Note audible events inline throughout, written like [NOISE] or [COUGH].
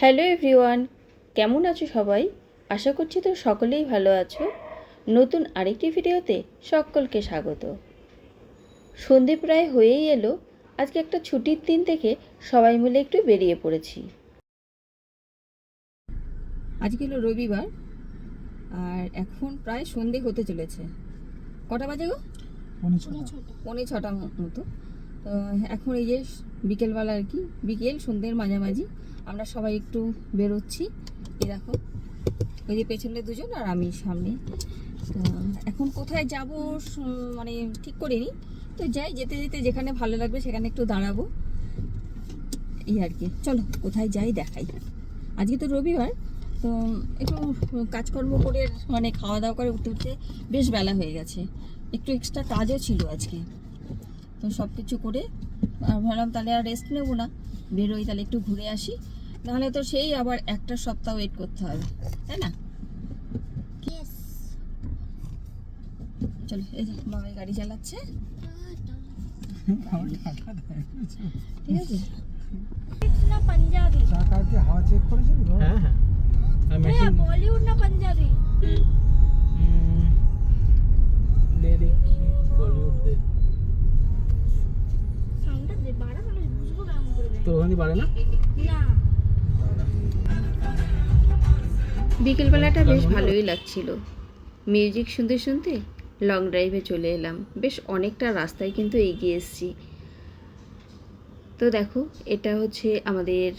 Hello everyone কেমন আছো সবাই? আশা করছি তো সকলেই ভালো আছো। নতুন আরেকটি ভিডিওতে সকলকে স্বাগত। সন্ধে প্রায় হয়েই এলো আজকে একটা ছুটির দিন থেকে সবাই মিলে একটু বেরিয়ে পড়েছি। আজকে হলো রবিবার আর এখন প্রায় সন্ধে হতে চলেছে। কটা বাজে গো? পৌনে ছটা মতো। এখন এই যে বিকেলবেলা আর কি, বিকেল, সন্ধ্যের মাঝামাঝি। আমরা সবাই একটু বেরোচ্ছি। এই দেখো ওই যে পেছনে দুজন আর আমি সামনে। এখন কোথায় যাব মানে ঠিক করিনি। তো যাই, যেতে যেতে যেখানে ভালো লাগবে সেখানে একটু দাঁড়াবো। এই আর কি। চলো, কোথায় যাই দেখাই। আজকে তো রবিবার, তো একটু কাজকর্ম করে মানে খাওয়া দাওয়া করে উঠতে উঠতে বেশ বেলা হয়ে গেছে। একটু এক্সট্রা কাজও ছিল আজকে। তো সব কিছু করে আর ভাবলাম তাহলে আর রেস্ট নেব না বেরোই তাহলে একটু ঘুরে আসি। নাহলে তো সেই আবার একটা সপ্তাহ ওয়েট করতে হবে তাই না? চলো এই যে বাবাই গাড়ি চালাচ্ছে। ঠিক আছে? না পাঞ্জাবি হাওয়া চেক করেছিলি হ্যাঁ হ্যাঁ। আর হ্যাঁ বলিউড না পাঞ্জাবি দেখি বলিউড দে। তোর ওখানে বাড়ে না? না। বিকেলবেলাটা বেশ ভালোই লাগছিল। মিউজিক শুনতে শুনতে লং ড্রাইভে চলে এলাম। বেশ অনেকটা রাস্তায় কিন্তু এগিয়ে এসেছি। তো দেখো এটা হচ্ছে আমাদের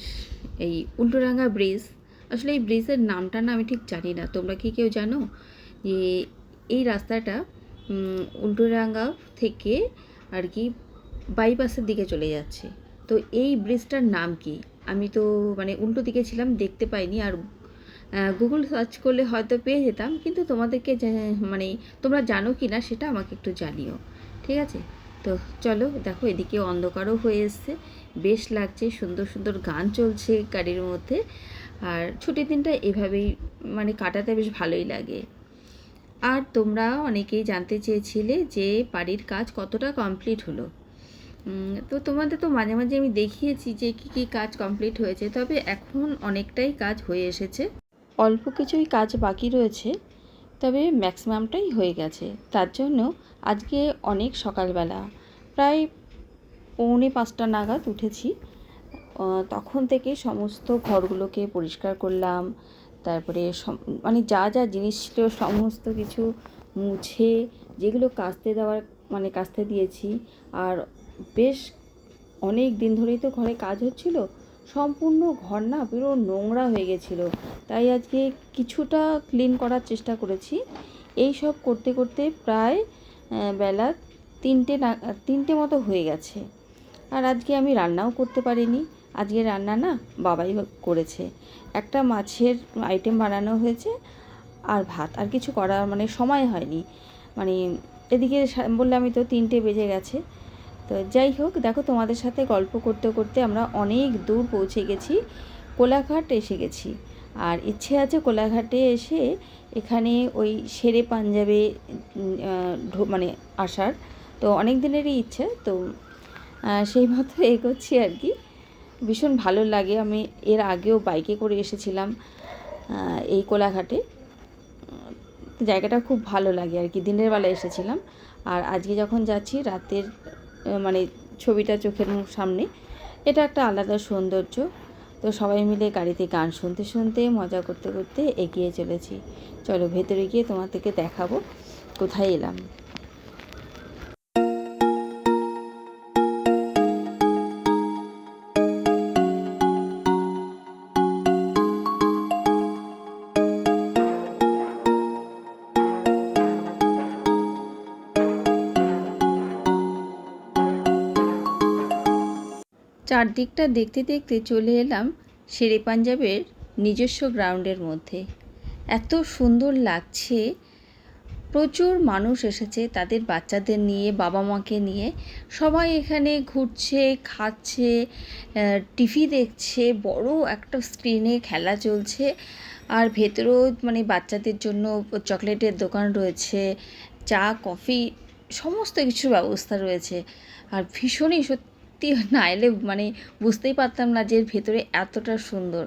এই উল্টোডাঙ্গা ব্রিজ। আসলে এই ব্রিজের নামটা না আমি ঠিক জানি না। তোমরা কি কেউ জানো যে এই রাস্তাটা উম, উল্টোডাঙ্গা থেকে আর কি বাইপাসের দিকে চলে যাচ্ছে? তো এই ব্রিজটার নাম কি? আমি তো মানে উল্টো দিকে ছিলাম, দেখতে পাইনি। আর গুগল সার্চ করলে হয়তো পেয়ে যেতাম, কিন্তু তোমাদেরকে মানে তোমরা জানো কি না সেটা আমাকে একটু জানিও। ঠিক আছে? তো চলো, দেখো, এদিকে অন্ধকারও হয়ে এসছে। বেশ লাগছে, সুন্দর সুন্দর গান চলছে গাড়ির মধ্যে। আর ছুটির দিনটা এভাবেই মানে কাটাতে বেশ ভালোই লাগে। আর তোমরা অনেকেই জানতে চেয়েছিলে যে বাড়ির কাজ কতটা কমপ্লিট হলো। তো তোমাদের তো মাঝে মাঝে আমি দেখিয়েছি যে কী কী কাজ কমপ্লিট হয়েছে, তবে এখন অনেকটাই কাজ হয়ে এসেছে। অল্প কিছুই কাজ বাকি রয়েছে, তবে ম্যাক্সিমামটাই হয়ে গেছে। তার জন্য আজকে অনেক সকালবেলা, প্রায় পৌনে পাঁচটা নাগাদ উঠেছি। তখন থেকে সমস্ত ঘরগুলোকে পরিষ্কার করলাম, তারপরে মানে যা যা জিনিস ছিল সমস্ত কিছু মুছে, যেগুলো কাস্তে দেওয়ার মানে কাস্তে দিয়েছি, আর বেশ অনেক দিন ধরেই তো ঘরে কাজ হচ্ছিল, সম্পূর্ণ ঘর না পুরো নোংরা হয়ে গেছিল। তাই আজকে কিছুটা ক্লিন করার চেষ্টা করেছি। এই সব করতে করতে প্রায় বেলা তিনটে না, তিনটে মতো হয়ে গেছে। আর আজকে আমি রান্নাও করতে পারিনি। আজকে রান্না না বাবাই করেছে। একটা মাছের আইটেম বানানো হয়েছে আর ভাত। আর কিছু করার মানে সময় হয়নি। মানে এদিকে সা- বললাম আমি তো তিনটে বেজে গেছে। তো যাই হোক, দেখো তোমাদের সাথে গল্প করতে করতে আমরা অনেক দূর পৌঁছে গেছি, কোলাঘাট এসে গেছি। আর ইচ্ছে আছে কোলাঘাটে এসে এখানে ওই সেরে পাঞ্জাবে মানে আসার। তো অনেক দিনেরই ইচ্ছে, তো সেই মতো এগোচ্ছি আর কি। ভীষণ ভালো লাগে, আমি এর আগেও বাইকে করে এসেছিলাম এই কোলাঘাটে। জায়গাটা খুব ভালো লাগে আর কি, দিনের বেলা এসেছিলাম। আর আজকে যখন যাচ্ছি, রাতের মানে ছবিটা চোখের মুখ সামনে। এটা একটা আলাদা সৌন্দর্য। তো সবাই মিলে গাড়িতে গান শুনতে শুনতে, মজা করতে করতে এগিয়ে চলেছি। চলো ভেতরে গিয়ে তোমাদেরকে দেখাবো কোথায় এলাম। চারদিকটা দেখতে দেখতে চলে এলাম শেরে পাঞ্জাবের নিজস্ব গ্রাউন্ডের মধ্যে। এত সুন্দর লাগছে। প্রচুর মানুষ এসেছে তাদের বাচ্চাদের নিয়ে, বাবা মাকে নিয়ে। সবাই এখানে ঘুরছে, খাচ্ছে টিভি দেখছে, বড় একটা স্ক্রিনে খেলা চলছে। আর ভেতরেও মানে বাচ্চাদের জন্য চকলেটের দোকান রয়েছে, চা, কফি, সমস্ত কিছুর ব্যবস্থা রয়েছে। আর ভীষণই সত্যি না এলে মানে বুঝতেই পারতাম না যে ভেতরে এতটা সুন্দর।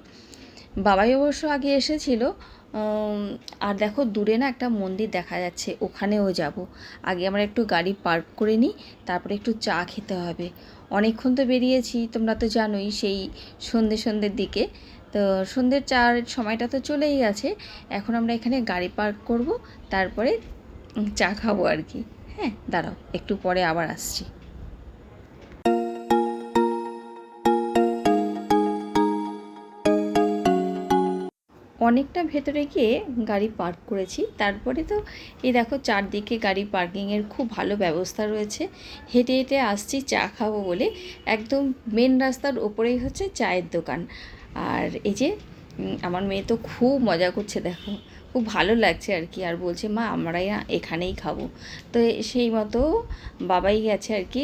বাবাই অবশ্য আগে এসেছিল আর দেখো দূরে না একটা মন্দির দেখা যাচ্ছে, ওখানেও যাব। আগে আমরা একটু গাড়ি পার্ক করে নিই, তারপরে একটু চা খেতে হবে। অনেকক্ষণ তো বেরিয়েছি, তোমরা তো জানোই সেই সন্ধে সন্ধ্যের দিকে। তো সন্ধ্যের চার সময়টা তো চলেই গেছে, এখন আমরা এখানে গাড়ি পার্ক করব, তারপরে চা খাব আর কি। হ্যাঁ দাঁড়াও, একটু পরে আবার আসছি। অনেকটা ভেতরে গিয়ে গাড়ি পার্ক করেছি। তারপরে তো এই দেখো চারদিকে গাড়ি পার্কিংয়ের খুব ভালো ব্যবস্থা রয়েছে। হেঁটে হেঁটে আসছি, চা খাব বলে। একদম মেন রাস্তার ওপরেই হচ্ছে চায়ের দোকান। আর এই যে আমার মেয়ে তো খুব মজা করছে, দেখো। খুব ভালো লাগছে আর কি। আর বলছে, মা আমরাই এখানেই খাব। তো সেই মতো বাবাই গেছে আর কি।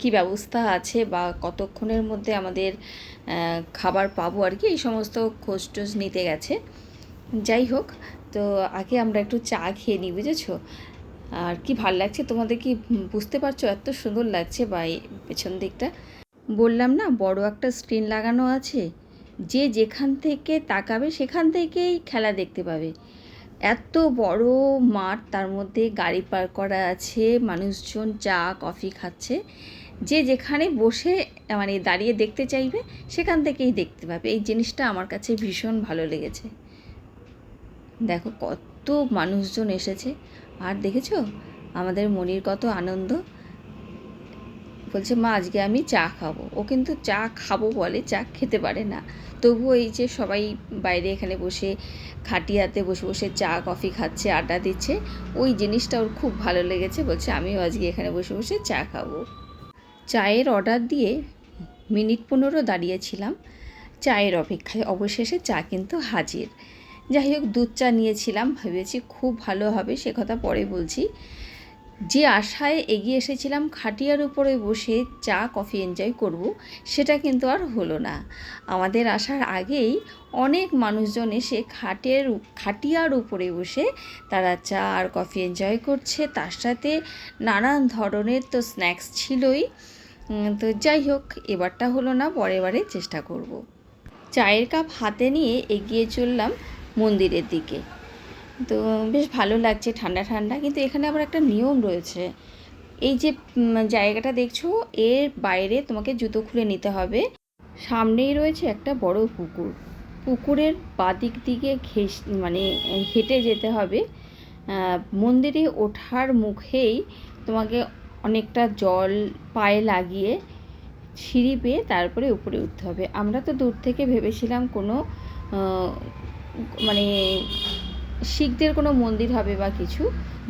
কি ব্যবস্থা আছে বা কতক্ষণের মধ্যে আমাদের খাবার পাবো আর কি? এই সমস্ত খোঁজ টোজ নিতে গেছে। যাই হোক, তো আগে আমরা একটু চা খেয়ে নিই, বুঝেছ? আর কি ভালো লাগছে তোমাদের কি বুঝতে পারছ? এত সুন্দর লাগছে বা এই পেছন দিকটা। বললাম না, বড় একটা স্ক্রিন লাগানো আছে। যে যেখান থেকে তাকাবে সেখান থেকেই খেলা দেখতে পাবে। এত বড় মাঠ, তার মধ্যে গাড়ি পার করা আছে, মানুষজন চা, কফি খাচ্ছে। যে যেখানে বসে মানে দাঁড়িয়ে দেখতে চাইবে, সেখান থেকেই দেখতে পাবে। এই জিনিসটা আমার কাছে ভীষণ ভালো লেগেছে। দেখো, কত মানুষজন এসেছে। আর দেখেছ? আমাদের মনির কত আনন্দ। বলছে, মা, আজকে আমি চা খাব। ও কিন্তু চা খাব বলে, চা খেতে পারে না। তবুও এই যে সবাই বাইরে এখানে বসে খাটিয়াতে বসে বসে চা, কফি খাচ্ছে, আড্ডা দিচ্ছে, ওই জিনিসটা ওর খুব ভালো লেগেছে। বলছে, আমিও আজকে এখানে বসে বসে চা খাব। চায়ের অর্ডার দিয়ে মিনিট পনেরো দাঁড়িয়েছিলাম চায়ের অপেক্ষায় অবশেষে চা কিন্তু হাজির। যাই হোক, দুধ চা নিয়েছিলাম, ভেবেছি খুব ভালো হবে, সে কথা পরে বলছি। যে আশায় এগিয়ে এসেছিলাম, খাটিয়ার উপরে বসে চা, কফি এনজয় করব, সেটা কিন্তু আর হলো না। আমাদের আসার আগেই অনেক মানুষজন এসে খাটের খাটিয়ার উপরে বসে তারা চা আর কফি এনজয় করছে। তার সাথে নানান ধরনের তো স্ন্যাক্স ছিলই। তো যাই হোক, এবারটা হলো না, পরের বারে চেষ্টা করব। চায়ের কাপ হাতে নিয়ে এগিয়ে চললাম মন্দিরের দিকে। তো বেশ ভালো লাগছে ঠান্ডা ঠান্ডা। কিন্তু এখানে আবার একটা নিয়ম রয়েছে। এই যে জায়গাটা দেখছ, এর বাইরে তোমাকে জুতো খুলে নিতে হবে। সামনেই রয়েছে একটা বড় পুকুর। পুকুরের বাদিক দিকে ঘেস মানে হেঁটে যেতে হবে। মন্দিরে ওঠার মুখেই তোমাকে অনেকটা জল পায়ে লাগিয়ে সিঁড়ি পেয়ে তারপরে উপরে উঠতে হবে। আমরা তো দূর থেকে ভেবেছিলাম কোনো মানে শিখদের কোনো মন্দির হবে বা কিছু,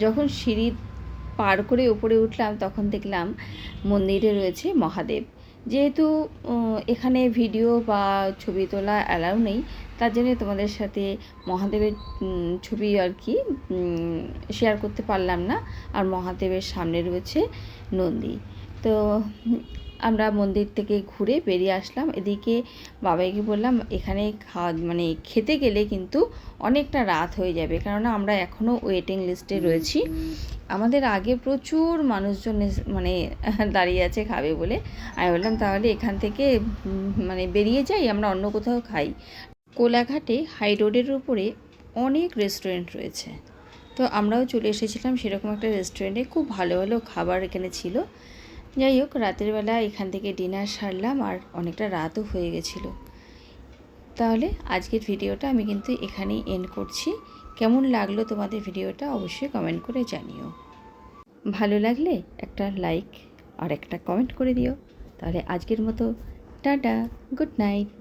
যখন সিঁড়ি পার করে উপরে উঠলাম, তখন দেখলাম মন্দিরে রয়েছে মহাদেব। যেহেতু এখানে ভিডিও বা ছবি তোলা অ্যালাউ নেই, তার জন্য তোমাদের সাথে মহাদেবের ছবি আর কি শেয়ার করতে পারলাম না। আর মহাদেবের সামনে রয়েছে নন্দী। তো আমরা মন্দির থেকে ঘুরে বেরিয়ে আসলাম। এদিকে বাবাইকে বললাম, এখানে খাওয়া মানে খেতে গেলে কিন্তু অনেকটা রাত হয়ে যাবে। কেননা আমরা এখনও ওয়েটিং লিস্টে রয়েছি। আমাদের আগে প্রচুর মানুষজন মানে [LAUGHS] দাঁড়িয়ে আছে খাবে বলে। আমি বললাম, তাহলে এখান থেকে মানে বেরিয়ে যাই, আমরা অন্য কোথাও খাই। কোলাঘাটে হাই রোডের উপরে অনেক রেস্টুরেন্ট রয়েছে। তো আমরাও চলে এসেছিলাম, সেরকম একটা রেস্টুরেন্টে খুব ভালো ভালো খাবার এখানে ছিল। যাই হোক, রাতের বেলা এখান থেকে ডিনার সারলাম আর অনেকটা রাতও হয়ে গেছিল। তাহলে আজকের ভিডিওটা আমি কিন্তু এখানেই এন্ড করছি। কেমন লাগল তোমাদের ভিডিওটা অবশ্যই কমেন্ট করে জানিও। ভালো লাগলে একটা লাইক আর একটা কমেন্ট করে দিও। তাহলে আজকের মতো, টাটা গুড নাইট